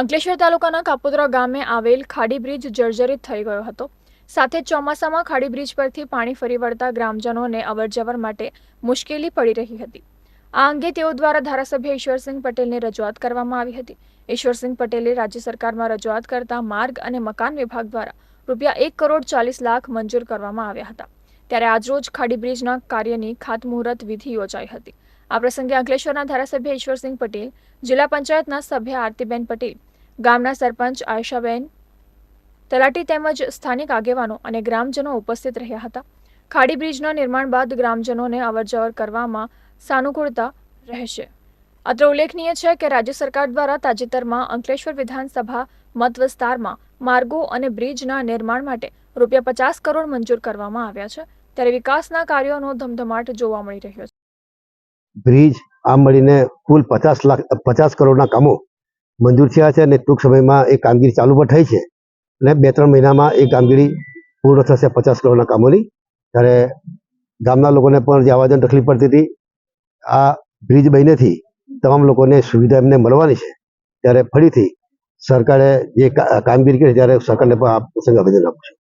અંકલેશ્વર તાલુકાના કાપોદ્રા ગામે આવેલ ખાડી બ્રિજ જર્જરિત થઈ ગયો હતો. સાથે ચોમાસામાં ખાડી બ્રિજ પરથી પાણી ફરી વળતા ગ્રામજનોને અવરજવર માટે મુશ્કેલી પડી રહી હતી. આ અંગે તેઓ દ્વારા ધારાસભ્ય ઈશ્વરસિંહ પટેલને રજૂઆત કરવામાં આવી હતી. ઈશ્વરસિંહ પટેલે રાજ્ય સરકારમાં રજૂઆત કરતા માર્ગ અને મકાન વિભાગ દ્વારા રૂપિયા એક કરોડ ચાલીસ લાખ મંજૂર કરવામાં આવ્યા હતા. ત્યારે આજરોજ ખાડી બ્રિજના કાર્યની ખાતમુહૂર્ત વિધિ યોજાઈ હતી. આ પ્રસંગે અંકલેશ્વરના ધારાસભ્ય ઈશ્વરસિંહ પટેલ, જિલ્લા પંચાયતના સભ્ય આરતીબેન પટેલ ગામના સરપંચ આયશાબેન તલાટી તેમજ સ્થાનિક આગેવાનો અને ગ્રામજનો ઉપસ્થિત રહ્યા હતા. ખાડી બ્રિજના નિર્માણ બાદ ગ્રામજનોને અવરજવર કરવામાં સાનુકૂળતા રહેશે. અત્રે ઉલ્લેખનીય છે કે રાજ્ય સરકાર દ્વારા તાજેતરમાં અંકલેશ્વર વિધાનસભા મત વિસ્તારમાં માર્ગો અને બ્રિજના નિર્માણ માટે રૂપિયા પચાસ કરોડ મંજૂર કરવામાં આવ્યા છે. ત્યારે વિકાસના કાર્યોનો ધમધમાટ જોવા મળી રહ્યો છે. બ્રિજ આમ મળીને કુલ પચાસ લાખ, પચાસ કરોડના કામો મંજૂર થયા છે અને ટૂંક સમયમાં એ કામગીરી ચાલુ પણ થઈ છે. અને બે ત્રણ મહિનામાં એ કામગીરી પૂર્ણ થશે પચાસ કરોડના કામોની. ત્યારે ગામના લોકોને પણ જે આવાજન તકલીફ પડતી હતી, આ બ્રિજ બનીનેથી તમામ લોકોને સુવિધા એમને મળવાની છે. ત્યારે ફરીથી સરકારે જે કામગીરી કરી ત્યારે સરકારને પણ આ પ્રસંગે આવેદન આપું છું.